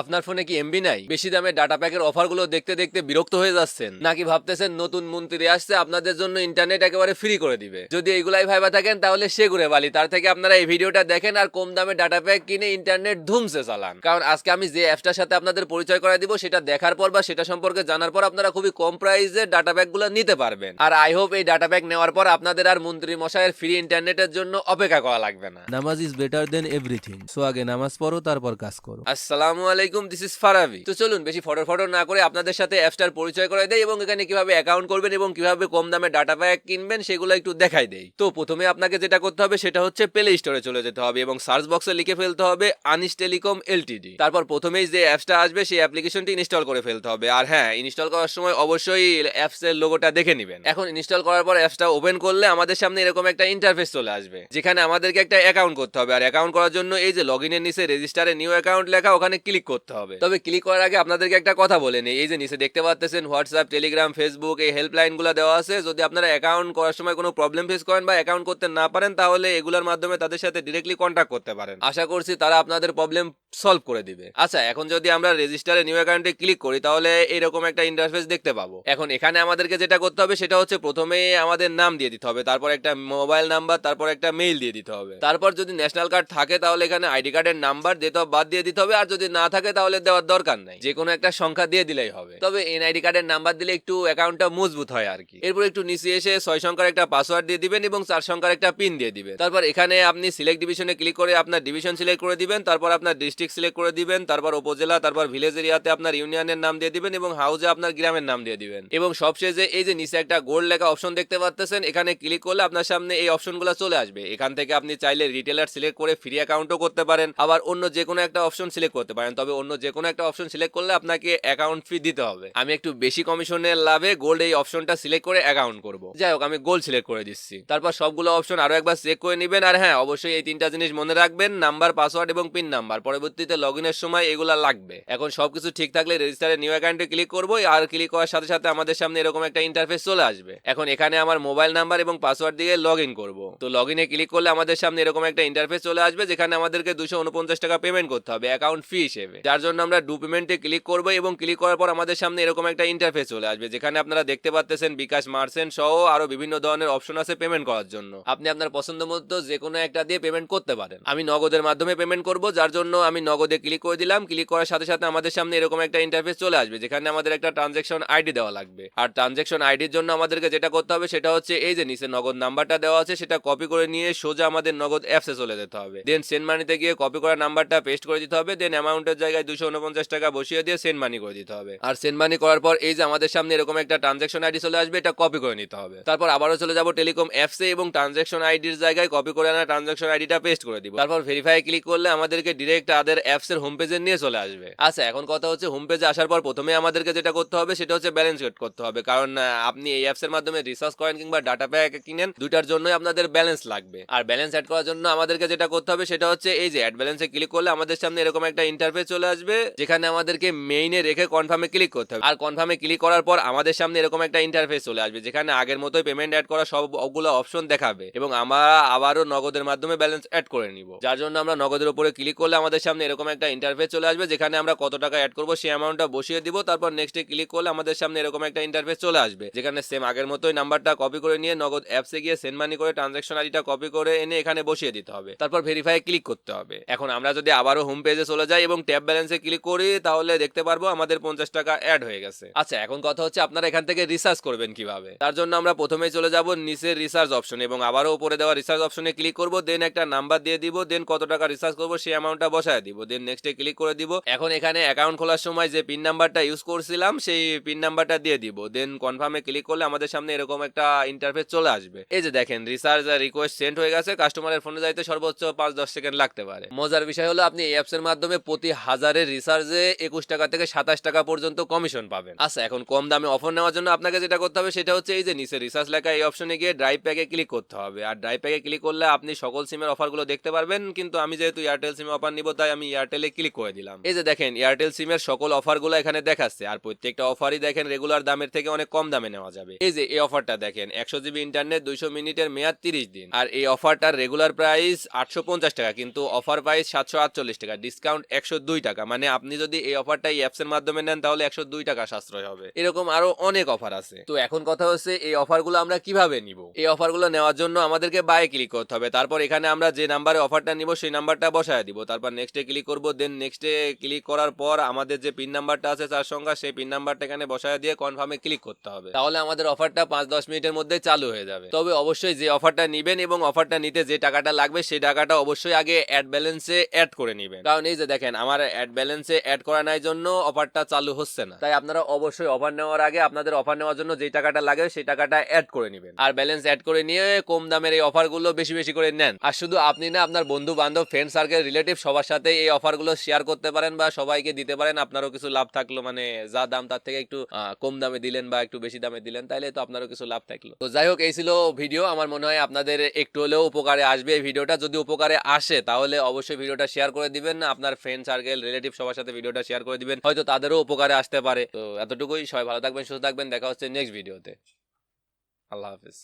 আপনার ফোনে কি এমবি নাই? বেশি দামে ডাটা প্যাকের অফারগুলো দেখতে দেখতে বিরক্ত হয়ে যাচ্ছেন। নাকি ভাবতেছেন নতুন মন্ত্রী আসছে আপনাদের জন্য ইন্টারনেট একেবারে ফ্রি করে দিবে। যদি এগুলাই ভাইবা থাকেন তাহলে সে ঘুরে বালি। তার থেকে আপনারা এই ভিডিওটা দেখেন আর কম দামে ডাটা প্যাক কিনে ইন্টারনেট ধুমসে চালান। কারণ আজকে আমি যে অ্যাপটার সাথে আপনাদের পরিচয় করে দিব সেটা দেখার পর বা সেটা সম্পর্কে জানার পর আপনারা খুবই কম প্রাইসে ডাটা প্যাকগুলো নিতে পারবেন। আর আই হোপ এই ডাটা প্যাক নেওয়ার পর আপনাদের আর মন্ত্রী মশাইয়ের ফ্রি ইন্টারনেটের জন্য অপেক্ষা করা লাগবে না। নামাজ is better than everything so আগে নামাজ পড়ো তারপর কাজ করো। আসসালামু আলাইকুম। This is Farabi. তো চলুন, বেশি ফটো ফটো না করে আপনাদের সাথে অ্যাপসটার পরিচয় করে দেয় এবং এখানে কীভাবে অ্যাকাউন্ট করবেন এবং কীভাবে কম দামে ডাটা প্যাক কিনবেন সেগুলো একটু দেখাই দেই। তো প্রথমে আপনাকে যেটা করতে হবে, সেটা হচ্ছে প্লে স্টোরে চলে যেতে হবে এবং সার্চ বক্সে লিখে ফেলতে হবে আনিস টেলিকম এলটিডি তারপর প্রথমেই যে অ্যাপসটা আসবে, সেই অ্যাপ্লিকেশনটি ইনস্টল করে ফেলতে হবে। আর হ্যাঁ ইনস্টল করার সময় অবশ্যই অ্যাপসের লোগোটা দেখে নেবেন। এখন ইনস্টল করার পর অ্যাপসটা ওপেন করলে আমাদের সামনে এরকম একটা ইন্টারফেস চলে আসবে, যেখানে আমাদেরকে একটা অ্যাকাউন্ট করতে হবে। আর অ্যাকাউন্ট করার জন্য এই যে লগ ইনের নিচে রেজিস্টারে নিউ অ্যাকাউন্ট লেখা, ওখানে ক্লিক করতে হবে। তবে ক্লিক করার আগে আপনাদেরকে একটা কথা বলে নেই। এই যে নিচে দেখতে পাচ্ছেন হোয়াটসঅ্যাপ টেলিগ্রাম ফেসবুক এই হেল্পলাইনগুলো দেওয়া আছে। যদি আপনারা অ্যাকাউন্ট করার সময় কোনো প্রবলেম ফেস করেন বা অ্যাকাউন্ট করতে না পারেন তাহলে এগুলোর মাধ্যমে তাদের সাথে ডিরেক্টলি কন্ট্যাক্ট করতে পারেন। আশা করছি তারা আপনাদের প্রবলেম সলভ করে দিবে। আচ্ছা এখন যদি আমরা রেজিস্টারে নিউ অ্যাকাউন্টে ক্লিক করি তাহলে এরকম একটা ইন্টারফেস দেখতে পাবো। এখন এখানে আমাদেরকে যেটা করতে হবে সেটা হচ্ছে প্রথমে আমাদের নাম দিয়ে দিতে হবে। তারপর একটা মোবাইল নাম্বার তারপর একটা মেইল দিয়ে দিতে হবে। তারপর যদি ন্যাশনাল কার্ড থাকে তাহলে এখানে আইডি কার্ডের নাম্বার দিতে হবে, বাদ দিয়ে দিতে হবে। আর যদি না থাকে তাহলে দেওয়ার দরকার নাই। যে কোনো একটা সংখ্যা দিয়ে দিলেই হবে। তবে এনআইডি কার্ডের নাম্বার দিলে একটু অ্যাকাউন্টটা মজবুত হয় আর কি। এরপর একটু নিচে এসে ছয় সংখ্যার একটা পাসওয়ার্ড দিয়ে দিবেন এবং চার সংখ্যার একটা পিন দিয়ে দিবেন। তারপর এখানে আপনি সিলেক্ট ডিভিশনে ক্লিক করে আপনার ডিভিশন সিলেক্ট করে দিবেন। তারপর আপনার ডিস্ট্রিক্ট সিলেক্ট করে দিবেন। তারপর উপজেলা, তারপর ভিলেজ এরিয়াতে আপনার ইউনিয়নের নাম দিয়ে দিবেন এবং হাউসে আপনার গ্রামের নাম দিয়ে দিবেন। এবং সবশেষে এই যে নিচে একটা গোল্ড লেখা অপশন দেখতে পাচ্ছেন এখানে ক্লিক করলে আপনার সামনে এই অপশনগুলো চলে আসবে। এখান থেকে আপনি চাইলে রিটেলার সিলেক্ট করে ফ্রি অ্যাকাউন্টও করতে পারেন। আবার অন্য যে কোনো একটা অপশন সিলেক্ট করতে পারেন। তবে অন্য যে কোনো একটা অপশন সিলেক্ট করলে আপনাকে অ্যাকাউন্ট ফি দিতে হবে। আমি একটু বেশি কমিশনের লাভে গোল্ড এই অপশনটা সিলেক্ট করে অ্যাকাউন্ট করব। যাই হোক, আমি গোল্ড সিলেক্ট করে দিচ্ছি। তারপর সবগুলো অপশন আরও একবার চেক করে নেবেন। আর হ্যাঁ অবশ্যই এই তিনটা জিনিস মনে রাখবেন। নাম্বার পাসওয়ার্ড এবং পিন নাম্বার পরবর্তীতে লগ ইনের সময় এগুলা লাগবে। এখন সবকিছু ঠিক থাকলে রেজিস্টারে নিউ অ্যাকাউন্টে ক্লিক করব। আর ক্লিক করার সাথে সাথে আমাদের সামনে এরকম একটা ইন্টারফেস চলে আসবে। এখন এখানে আমার মোবাইল নাম্বার এবং পাসওয়ার্ড দিয়ে লগ ইন করব। তো লগ ইনে ক্লিক করলে আমাদের সামনে এরকম একটা ইন্টারফেস চলে আসবে, যেখানে আমাদেরকে দুশো উনপঞ্চাশ টাকা পেমেন্ট করতে হবে অ্যাকাউন্ট ফি হিসেবে। যার জন্য আমরা ডু পেমেন্টে ক্লিক করব এবং ক্লিক করার পর আমাদের সামনে এরকম একটা ইন্টারফেস চলে আসবে, যেখানে আপনারা দেখতে পাচ্ছেন বিকাশ, মার্সেন্ট সহ আরও বিভিন্ন ধরনের অপশন আছে পেমেন্ট করার জন্য। আপনি আপনার পছন্দ মতো যে কোনো একটা দিয়ে পেমেন্ট করতে পারেন। আমি নগদের মাধ্যমে পেমেন্ট করব, যার জন্য আমি নগদে ক্লিক করে দিলাম। ক্লিক করার সাথে সাথে আমাদের সামনে এরকম একটা ইন্টারফেস চলে আসবে, যেখানে আমাদের একটা ট্রানজেকশন আইডি দেওয়া লাগবে। আর ট্রানজেকশন আইডির জন্য আমাদেরকে যেটা করতে হবে সেটা হচ্ছে এই যে নিচে নগদ নাম্বারটা দেওয়া আছে, সেটা কপি করে নিয়ে সোজা আমাদের নগদ অ্যাপসে চলে যেতে হবে। দেন সেন্ড মানিতে গিয়ে কপি করা নাম্বারটা পেস্ট করে দিতে হবে। দেন অ্যামাউন্টের জায়গায় দুশো উনপঞ্চাশ টাকা বসিয়ে দিয়ে সেন্ড মানি করে দিতে হবে। আর সেন্ড মানি করার পর এই যে আমাদের সামনে এরকম একটা ট্রানজেকশন আইডি চলে আসবে, এটা কপি করে নিতে হবে। তারপর আবারও চলে যাব টেলিকম অ্যাপসে এবং ট্রানজেকশন আইডির জায়গায় কপি করে আনা ট্রানজেকশন আইডিটা পেস্ট করে দিব। তারপর ভেরিফাই ক্লিক করলে আমাদেরকে ডিরেক্ট তাদের অ্যাপসের হোম পেজে নিয়ে চলে আসবে। আচ্ছা এখন কথা হচ্ছে হোম পেজে আসার পর প্রথমে আমাদেরকে যেটা করতে হবে, সেটা হচ্ছে ব্যালেন্স এড করতে হবে। কারণ আপনি এই অ্যাপসের মাধ্যমে রিসার্চ করেন কিংবা ডাটা প্যাক কিনেন, দুইটার জন্যই আপনাদের ব্যালেন্স লাগবে। আর ব্যালেন্স অ্যাড করার জন্য আমাদেরকে যেটা করতে হবে, সেটা হচ্ছে এই যে অ্যাড ব্যালেন্সে ক্লিক করলে আমাদের সামনে এরকম একটা ইন্টারফেস চলে আসবে, যেখানে আমাদেরকে মেইনে রেখে কনফার্মে ক্লিক করতে হবে। আর কনফার্মে ক্লিক করার পর আমাদের সামনে এরকম একটা ইন্টারফেস চলে আসবে, যেখানে আগের মতোই পেমেন্ট অ্যাড করা সবগুলো অপশন দেখাবে এবং আমরা আবারও নগদের মাধ্যমে ব্যালেন্স অ্যাড করে নিব। যার জন্য আমরা নগদের উপরে ক্লিক করলে আমাদের সামনে এরকম একটা ইন্টারফেস চলে আসবে, যেখানে আমরা কত টাকা অ্যাড করব সেই অ্যামাউন্টটা বসিয়ে দিব, তারপর নেক্সটে ক্লিক করলে আমাদের সামনে এরকম একটা ইন্টারফেস চলে আসবে, যেখানে সেম আগের মতোই নাম্বারটা কপি করে নিয়ে নগদ অ্যাপসে গিয়ে সেন্ড মানি করে ট্রানজাকশন আইডিটা কপি করে এনে এখানে বসিয়ে দিতে হবে। তারপর ভেরিফাই ক্লিক করতে হবে। এখন আমরা যদি আবারও হোম পেজে চলে যাই এবং ট্যাব ব্যালেন্সে ক্লিক করি, তাহলে দেখতে পারব আমাদের পঞ্চাশ টাকা অ্যাড হয়ে গেছে। আচ্ছা এখন কথা হচ্ছে আপনারা এখান থেকে রিসার্চ করবেন কীভাবে। তার জন্য আমরা প্রথমেই চলে যাব নিচের রিসার্চ অপশন এবং আবারও উপরে দেওয়া রিসার্চ অপশনে ক্লিক করব দেন একটা নাম্বার দিয়ে দিব দেন কত টাকা রিসার্চ করব সেই অ্যামাউন্টটা বসায় দিব দেন নেক্সটে ক্লিক করে দিব। এখন এখানে অ্যাকাউন্ট খোলার সময় যে পিন নাম্বারটা ইউজ করছিলাম, সেই পিন নাম্বারটা দিয়ে দিব দেন কনফার্মে ক্লিক করলে আমাদের সামনে এরকম একটা ইন্টারফেস চলে আসবে। এই যে দেখেন রিসার্চ আর রিকোয়েস্ট সেন্ড হয়ে গেছে কাস্টমারের ফোনে যাইতে সর্বোচ্চ পাঁচ দশ সেকেন্ড লাগতে পারে। মজার বিষয় হলো আপনি এই অ্যাপসের মাধ্যমে প্রতি হাজারের রিসার্চে একুশ টাকা থেকে সাতাশ টাকা পর্যন্ত কমিশন পাবেন। আচ্ছা এখন কম দামে অফার নেওয়ার জন্য আপনাকে যেটা করতে হবে, সেটা হচ্ছে এই যে নিচে রিসার্চ লেখা এই অপশনে গিয়ে ড্রাইভ প্যাকে ক্লিক করতে হবে। আর ড্রাইভ প্যাকে ক্লিক করলে আপনি সকল সিমের অফারগুলো দেখতে পারবেন, কিন্তু আমি যেহেতু এয়ারটেল সিমে অফার নিব, তাই আমি এয়ারটেলে ক্লিক করে দিলাম। এই যে দেখেন এয়ারটেল সিমের সকল অফারগুলো এখানে দেখাচ্ছে, আর প্রত্যেকটা অফারই দেখেন রেগুলার দামের থেকে অনেক কম দামে নেওয়া যাবে। এই যে এই অফারটা দেখেন, একশো জিবি ইন্টারনেট দুইশো মিনিটের মেয়াদ তিরিশ দিন। আর এই অফারটার রেগুলার প্রাইস আটশো পঞ্চাশ টাকা, কিন্তু অফার প্রাইস সাতশো আটচল্লিশ টাকা ডিসকাউন্ট একশো দুই টাকা। মানে আপনি যদি এই অফারটা এই অ্যাপস এর মাধ্যমে নেন, তাহলে একশো দুই টাকা সাশ্রয় হবে। এরকম আরও অনেক অফার আছে। তো এখন কথা হচ্ছে, এই অফারগুলো আমরা কীভাবে নিব? এই অফারগুলো নেওয়ার জন্য আমাদেরকে বাই ক্লিক করতে হবে। তারপর এখানে আমরা যে নাম্বারে অফারটা নিব, সেই নাম্বারটা বসায় দিব। তারপর নেক্সটে ক্লিক করব দেন নেক্সটে ক্লিক করার পর আমাদের যে পিন নাম্বারটা আছে, তার সংখ্যা, সেই পিন নাম্বারটা এখানে বসায় দিয়ে কনফার্মে ক্লিক করতে হবে। তাহলে আমাদের অফারটা পাঁচ দশ মিনিটের মধ্যে চালু হয়ে যাবে। তবে অবশ্যই যে অফারটা নিবেন এবং অফারটা নিতে যে টাকাটা লাগবে, সেই টাকাটা অবশ্যই আগে অ্যাড ব্যালেন্সে অ্যাড করে নেবেন। কারণ এই যে দেখেন, আমার অ্যাড ব্যালেন্সে অ্যাড করা নাই জন্য অফারটা চালু হচ্ছে না। তাই আপনারা অবশ্যই অফার নেওয়ার আগে আপনাদের অফার নেওয়ার জন্য যে টাকাটা লাগে সেই টাকাটা অ্যাড করে নেবেন। আর ব্যালেন্স অ্যাড করে নিয়ে কম দামের এই অফারগুলো বেশি বেশি করে নেন। আর শুধু আপনি না, আপনার বন্ধু বান্ধব ফ্রেন্ড সার্কেল রিলেটিভ সবার সাথে এই অফারগুলো শেয়ার করতে পারেন বা সবাইকে দিতে পারেন। আপনারও কিছু লাভ থাকল মানে যা দাম তার থেকে একটু কম দামে দিলেন বা একটু বেশি দামে দিলেন তাহলে তো আপনারও কিছু লাভ থাকল। তো যাই হোক, এই ছিল ভিডিও আমার মনে হয় আপনাদের একটু হলেও উপকারে আসবে এই ভিডিওটা যদি উপকারে আসে, তাহলে অবশ্যই ভিডিওটা শেয়ার করে দিবেন। আপনার ফ্রেন্ড সার্কেল রিলেটিভ সবার সাথে ভিডিওটা শেয়ার করে দিবেন। হয়তো তাদেরও উপকারে আসতে পারে। তো এতটুকুই। সবাই ভালো থাকবেন, সুস্থ থাকবেন। দেখা হচ্ছে নেক্সট ভিডিওতে আল্লাহ হাফিজ।